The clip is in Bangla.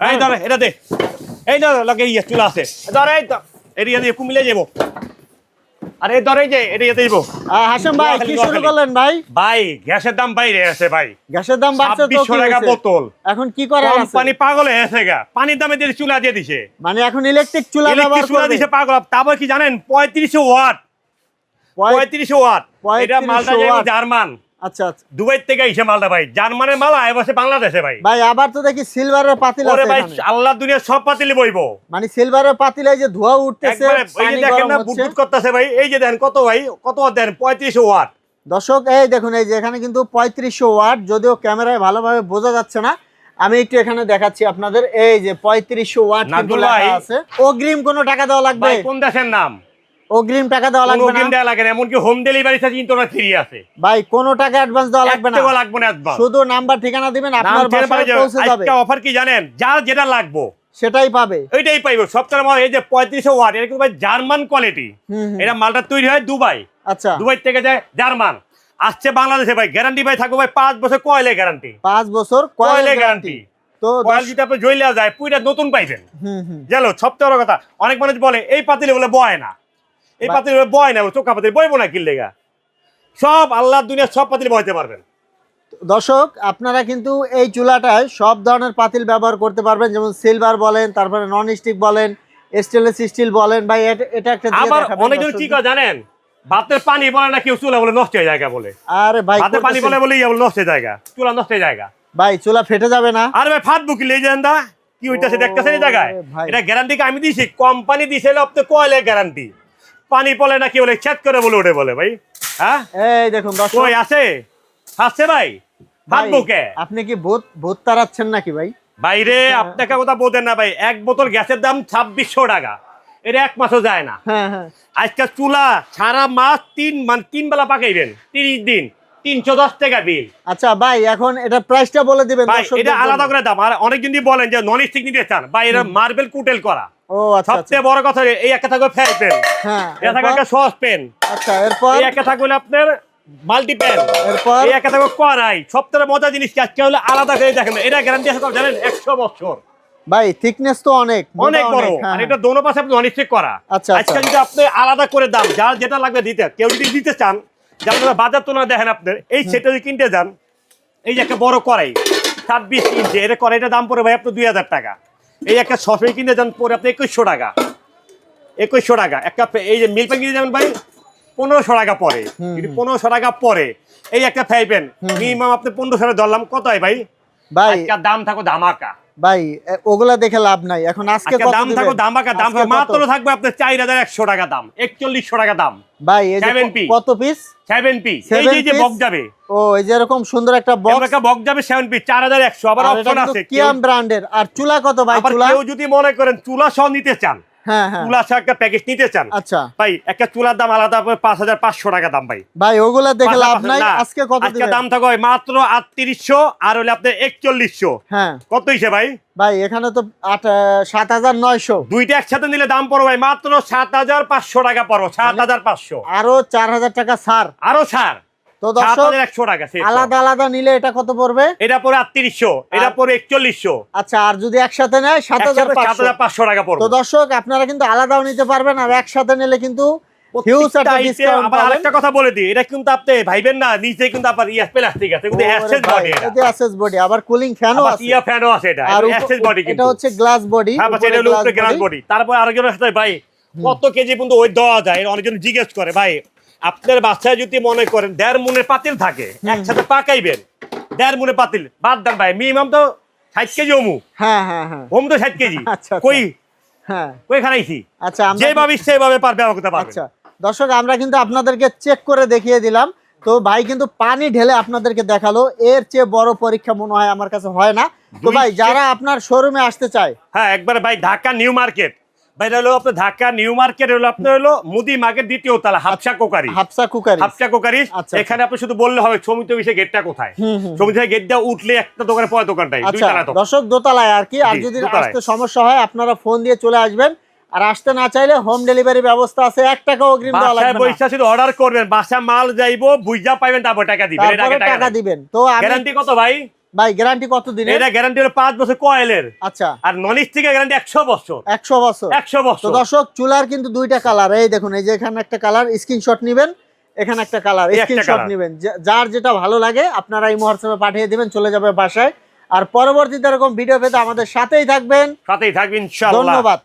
এই ধর এটা দে। এই ধর লাগে ইয়ে চুলা আছে। ধর এই এরিয়া দিয়ে কুমিলে যাব আরে এই ধর যে এরিয়া আহ, হাসেম ভাই কি শুরু। করলেন ভাই? ভাই গ্যাসের দাম বাইরে আছে ভাই। গ্যাসের দাম বাড়ছে তো ছাব্বিশশো কি টাকা হয়েছে? বোতল। এখন কি করার আছে? কোম্পানি পাগল হয়ে গেছে গা। পানির দামে দিয়ে চুলা দিয়ে দিছে। মানে এখন ইলেকট্রিক চুলা ব্যবহার ইলেকট্রিক চুলা দিছে পাগল তারপর কি জানেন? পঁয়ত্রিশশো ওয়াট। পঁয়- পঁয়ত্রিশশো ওয়াট। এটা 3500 মালটা। জার্মান। আচ্ছা আচ্ছা। দুবাই থেকে এসে মালটা ভাই। জার্মানের মাল আয় বসে বাংলাদেশে ভাই। ভাই আবার তো দেখি সিলভারের পাতিল আছে ভাই আল্লাহ দুনিয়া সব পাতিলে বইবো। মানে সিলভারের পাতিলে যে ধোয়া উঠতেছে এই যে দেখেন না বুটবুট করতেছে ভাই। এই যে দেখেন কত ভাই কত দেন পঁয়ত্রিশশো ওয়াট। দর্শক এই দেখুন এই যে এখানে কিন্তু পঁয়ত্রিশশো ওয়াট যদিও ক্যামেরায় ভালোভাবে বোঝা যাচ্ছে না। আমি একটু এখানে দেখাচ্ছি আপনাদের এই যে পঁয়ত্রিশশো ওয়াট কিন্তু লেখা আছে। অগ্রিম কোনো টাকা দেওয়া লাগবে? কোন দেশের নাম? অগ্রিম টাকা দেওয়া লাগবে না। অগ্রিম দেওয়া লাগে না এমনকি হোম ডেলিভারি কিন্তু ওরা ফ্রি আছে। ভাই কোনো টাকা অ্যাডভান্স দেওয়া লাগবে না। লাগবে না advance। শুধু নাম্বার ঠিকানা দিবেন আপনার বাসায় পৌঁছে যাবে। আজকে অফার কি জানেন? যার যেটা লাগবো। সেটাই পাবে। ওইটাই পাইবো। সবচেয়ে মাল এই যে ওয়াট এটা কিন্তু ভাই জার্মান কোয়ালিটি। এটা মালটা তৈরি হয় দুবাই। আচ্ছা। দুবাই থেকে যায় জার্মান। আসছে বাংলাদেশে ভাই। গ্যারান্টি ভাই থাকব ভাই পাঁচ বছর কয়লে গ্যারান্টি পাঁচ বছর কয়লে গ্যারান্টি তো আপনি জইলা যায় পুইটা নতুন পাইবেন। হুম হুম। গেল সবচেয়ে বড় কথা অনেক মানুষ বলে এই পাতিলে বলে বয় না। এই পাতিলে বয় না চোখা পাতিল বইবো না কিনলেগা সব আল্লাহর দুনিয়া সব পাতিলে বইতে পারবেন। দর্শক আপনারা কিন্তু এই চুলাটায় সব ধরনের পাতিল ব্যবহার করতে পারবেন যেমন সিলভার বলেন তারপরে নন স্টিক বলেন স্টেনলেস স্টিল বলেন ভাই এটা- একটা আবার অনেকজন কি। করে জানেন? ভাতের পানি বলে না কেউ চুলা বলে নষ্ট হয়ে জায়গা বলে। আরে ভাই ভাতের পানি বলে বলে ইয়া বলে নষ্ট হয়ে জায়গা। চুলা নষ্ট হয়ে জায়গা। ভাই চুলা ফেটে যাবে না। আর ভাই ফাট বুকিলে এই জানেন দা? কি হইতাছে দেখতেছেন এই জায়গায়? এটা গ্যারান্টি আমি দিছি? কোম্পানি দিছে আপনি কয়লে গ্যারান্টি পানি পলে না কি বলে ছেদ করে বলে ওঠে বলে ভাই? হ্যাঁ? এই দেখুন কই আছে? আছে ভাই? বুকে আপনি কি ভূত? ভূত তাড়াচ্ছেন নাকি ভাই? বাইরে আপনাকে কথা বলতেন না ভাই এক বোতল গ্যাসের দাম ছাব্বিশশো টাকা। এটা এক মাসও যায় না। হ্যাঁ হ্যাঁ। আজকে চুলা সারা মাস তিন মানে তিন বেলা পাকাইবেন তিরিশ দিন তিনশো দশ টাকা বিল আচ্ছা ভাই এখন এটা প্রাইসটা বলে দিবেন ভাই এটা আলাদা করে দাম। আর অনেকজন যদি বলেন যে নন স্টিক নিতে চান ভাই এটা মার্বেল কুটেল করা। ও আচ্ছা আচ্ছা। সবচেয়ে বড় কথা এই একটা থাকবে পেন হ্যাঁ এটা থাকবে একটা সস পেন আচ্ছা এরপর? এই একটা থাকবে আপনার মাল্টি পেন এরপর? এই একটা থাকবে কড়াই সবচেয়ে মজা জিনিস কি? আজকে হলো আলাদা করে দেখেন এটা গ্যারান্টি আছে জানেন? একশো বছর। ভাই থিকনেস তো অনেক অনেক বড়। হ্যাঁ, আর। এটা দোনো পাশে আপনি করা। আচ্ছা, আজকে আচ্ছা। যদি আপনি আলাদা করে দাম যার যেটা লাগবে দিতে কেউ যদি দিতে চান যারা বাজার তুলনা দেখেন আপনার এই সেটা যদি কিনতে যান এই যে একটা বড় কড়াই ছাব্বিশ ইঞ্চি এটা কড়াইটার দাম পড়ে ভাই আপনার দুই হাজার টাকা। এই একটা সফে কিনে যান পরে আপনি একুশশো টাকা। একুশশো টাকা। একটা এই যে মিল কিনে যাবেন ভাই পনেরোশো টাকা পরে। যদি পনেরোশো টাকা পরে এই একটা ফ্রাই প্যান মিনিমাম আপনি পনেরোশো টাকা ধরলাম কত হয় ভাই? ভাই দাম থাকো ধামাকা। ভাই ওগুলা দেখে লাভ নাই। এখন আজকে কত দাম থাকো দাম আকা দাম মাত্র থাকবে আপনার চার হাজার একশো টাকা দাম একচল্লিশশো টাকা দাম। ভাই কত পিস সেভেন পি এই যে-? বক যাবে। ও এই যে এরকম সুন্দর একটা বক একটা বক যাবে সেভেন পি চার হাজার একশো। আবার অপশন আছে কিয়াম ব্র্যান্ডের আর চুলা কত ভাই চুলা? কেউ যদি মনে করেন চুলা সহ নিতে চান চুলা সহ একটা প্যাকেজ নিতে চান? আচ্ছা। ভাই একটা চুলার দাম আলাদা পাঁচ হাজার পাঁচশো টাকা দাম ভাই। ভাই ওগুলা দেখে লাভ নাই। আজকে কত আজকে দাম থাকবে মাত্র আটত্রিশশো আর হলে আপনার একচল্লিশশো। হ্যাঁ। কত হইছে ভাই? ভাই এখানে তো সাত হাজার নয়শো। দুইটা একসাথে নিলে দাম পড়ো ভাই মাত্র সাত হাজার পাঁচশো টাকা পড়ো সাত হাজার পাঁচশো। আরও চার হাজার টাকা ছাড়। আরও ছাড়? তো দর্শক। আলাদা আলাদা নিলে এটা কত পড়বে? এটা পরে আটত্রিশশো এটা একচল্লিশশো। আচ্ছা আর যদি একসাথে নেয় সাত হাজার সাত হাজার পাঁচশো টাকা পড়বে। তো দর্শক আপনারা কিন্তু আলাদাও নিতে পারবেন আর একসাথে নিলে কিন্তু আবার আরেকটা কথা বলে দিই এটা কিন্তু আপনি ভাইবেন না নিচে কিন্তু আপনার ইয়া প্লাস্টিক আছে কিন্তু অ্যাসেস বডি এটা। অ্যাসেস বডি আবার কুলিং ফ্যানও আবার আছে। ইয়া ফ্যানও আছে এটা অ্যাসেস বডি কিন্তু এটা হচ্ছে গ্লাস বডি হ্যাঁ এটা হলো গ্লাস বডি তারপর আরেকজন সাথে ভাই কত কেজি পর্যন্ত ওই দেওয়া যায় অনেকজন জিজ্ঞেস করে ভাই আপনার বাচ্চায় যদি মনে করেন দেড় মনের পাতিল থাকে একসাথে পাকাইবেন দেড় মনের পাতিল বাদ দেন ভাই মিনিমাম তো ষাট কেজি অমু। হ্যাঁ হ্যাঁ হ্যাঁ। হোম তো ষাট কেজি। আচ্ছা, আচ্ছা। কই? হ্যাঁ। কই খারাইছি আচ্ছা যেভাবে সেভাবে পার ব্যবহার করতে পারবেন আচ্ছা। দর্শক আমরা কিন্তু আপনাদেরকে চেক করে দেখিয়ে দিলাম। তো ভাই কিন্তু পানি ঢেলে আপনাদেরকে দেখাল। এর চেয়ে বড় পরীক্ষা মনে হয় আমার কাছে হয় না। তো ভাই যারা আপনার শোরুমে আসতে চায় হ্যাঁ একবার ভাই ঢাকা নিউ মার্কেট। এটা হলো আপনার ঢাকা নিউ মার্কেট হলো আপনার হলো মুদি মার্কেট দ্বিতীয় তলা Hafsa crockery. Hafsa crockery. Hafsa crockery. আচ্ছা, এখানে আপনি শুধু বললে হবে সমিত বিষয়ে গেটটা কোথায়। সমিত গেট দিয়ে উঠলে একটা দোকানে দোকানটাই আচ্ছা দর্শক দোতলায় আর কি। আর যদি আসতে সমস্যা হয় আপনারা ফোন দিয়ে চলে আসবেন। আর আসতে না চাইলে হোম ডেলিভারি ব্যবস্থা আছে। এক টাকা অগ্রিম দেওয়া লাগবে না। বৈশা শুধু অর্ডার করবেন বাসা মাল যাইবো বুঝা পাইবেন তারপর টাকা দিবেন। টাকা দিবেন। তো গ্যারান্টি কত ভাই? ভাই গ্যারান্টি কত দিনের এটা গ্যারান্টি হলো 5 বছর কয়েলের আচ্ছা। আর নন স্টিকের গ্যারান্টি একশো বছর। একশো বছর। একশো তো দর্শক চুলার কিন্তু দুইটা কালার এই দেখুন এই যে এখানে একটা কালার স্ক্রিনশট নেবেন। এখানে একটা কালার স্ক্রিনশট। নেবেন। যার যেটা ভালো লাগে আপনারা এই হোয়াটসঅ্যাপে পাঠিয়ে দিবেন চলে যাবে বাসায়। আর পরবর্তীতে এরকম ভিডিও পেতে আমাদের সাথেই থাকবেন। সাথেই থাকবেন ইনশাআল্লাহ। ধন্যবাদ।